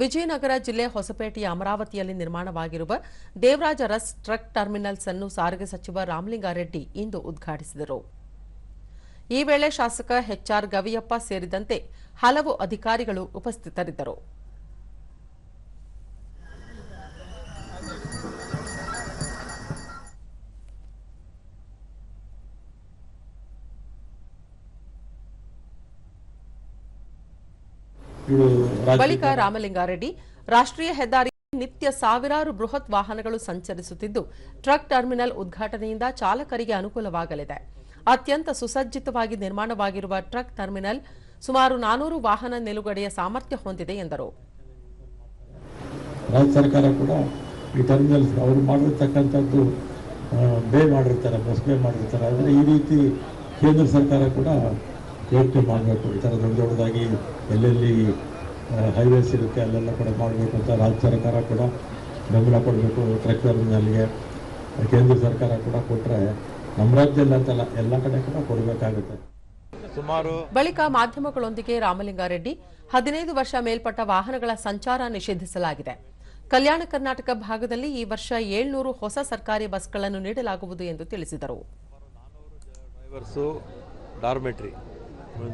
ವಿಜಯನಗರ ಜಿಲ್ಲೆ ಹೊಸಪೇಟೆಯ ಅಮರಾವತಿಯಲ್ಲಿ ನಿರ್ಮಾಣವಾಗಿರುವ Devaraja ರಸ್ truck terminals ಅನ್ನು ಸಾರಿಗೆ ಸಚಿವ ರಾಮಲಿಂಗಾರೆಡ್ಡಿ ಇಂದು ಉದ್ಘಾಟಿಸಿದರು. ಈ ವೇಳೆ ಶಾಸಕ ಎಚ್ಆರ್ ಗವಿಯಪ್ಪ ಸೇರಿದಂತೆ ಹಲವು ಅಧಿಕಾರಿಗಳು ಉಪಸ್ಥಿತರಿದ್ದರು. ಬಳಿಕ ರಾಮಲಿಂಗಾರೆಡ್ಡಿ ರಾಷ್ಟ್ರೀಯ ಹೆದ್ದಾರಿ ನಿತ್ಯ ಸಾವಿರಾರು ಬೃಹತ್ ವಾಹನಗಳು ಸಂಚರಿಸುತ್ತಿದ್ದು ಟ್ರಕ್ ಟರ್ಮಿನಲ್ ಉದ್ಘಾಟನೆಯಿಂದ ಚಾಲಕರಿಗೆ ಅನುಕೂಲವಾಗಲಿದೆ. ಅತ್ಯಂತ ಸುಸಜ್ಜಿತವಾಗಿ ನಿರ್ಮಾಣವಾಗಿರುವ ಟ್ರಕ್ ಟರ್ಮಿನಲ್ ಸುಮಾರು ನಾನೂರು ವಾಹನ ನಿಲುಗಡೆಯ ಸಾಮರ್ಥ್ಯ ಹೊಂದಿದೆ ಎಂದರು. ರಾಜ್ಯ ಸರ್ಕಾರ ಕೂಡ ಈ ಟರ್ಮಿನಲ್ ಅವರು ಮಾಡಿರ್ತಕ್ಕಂಥದ್ದು ಬೇ ಮಾಡಿರ್ತಾರೆ ಬಸ್ ಬೇ ಮಾಡಿರ್ತಾರೆ. ಆದರೆ ಈ ರೀತಿ ಕೇಂದ್ರ ಸರ್ಕಾರ ಕೂಡ ಯೋಚನೆ ಮಾಡಬೇಕು. ಈ ಥರ ದೊಡ್ಡ ದೊಡ್ಡದಾಗಿ ಎಲ್ಲೆಲ್ಲಿ ಹೈವೇಸ್ ಇರುತ್ತೆ ಅಲ್ಲೆಲ್ಲ ಕೂಡ ಮಾಡಬೇಕು ಅಂತ ರಾಜ್ಯ ಸರ್ಕಾರ ಕೂಡ ಬೆಂಬಲ ಕೊಡಬೇಕು ಟ್ರೆಕ್ಟರ್ನಲ್ಲಿಗೆ ಕೇಂದ್ರ ಸರ್ಕಾರ ಕೂಡ ಕೊಟ್ಟರೆ ನಮ್ಮ ರಾಜ್ಯದಲ್ಲಿ ಅಂತಲ್ಲ ಎಲ್ಲ ಕಡೆ ಕೂಡ ಕೊಡಬೇಕಾಗುತ್ತೆ. ಸುಮಾರು ಬಳಿಕ ಮಾಧ್ಯಮಗಳೊಂದಿಗೆ ರಾಮಲಿಂಗಾರೆಡ್ಡಿ ಹದಿನೈದು ವರ್ಷ ಮೇಲ್ಪಟ್ಟ ವಾಹನಗಳ ಸಂಚಾರ ನಿಷೇಧಿಸಲಾಗಿದೆ. ಕಲ್ಯಾಣ ಕರ್ನಾಟಕ ಭಾಗದಲ್ಲಿ ಈ ವರ್ಷ ಏಳ್ನೂರು ಹೊಸ ಸರ್ಕಾರಿ ಬಸ್ಗಳನ್ನು ನೀಡಲಾಗುವುದು ಎಂದು ತಿಳಿಸಿದರು. ಡ್ರೈವರ್ಸು ಡಾರ್ಮೆಟ್ರಿ ಒಂದು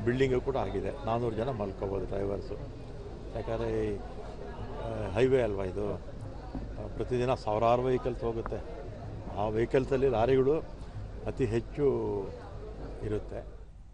ಬಿಲ್ಡಿಂಗು ಕೂಡ ಆಗಿದೆ. ನಾನ್ನೂರು ಜನ ಮಲ್ಕೋಬೋದು ಡ್ರೈವರ್ಸು. ಯಾಕಂದರೆ ಹೈವೇ ಅಲ್ವಾ ಇದು? ಪ್ರತಿದಿನ ಸಾವಿರಾರು ವೆಹಿಕಲ್ಸ್ ಹೋಗುತ್ತೆ. ಆ ವೆಹಿಕಲ್ಸಲ್ಲಿ ಲಾರಿಗಳು ಅತಿ ಹೆಚ್ಚು ಇರುತ್ತೆ.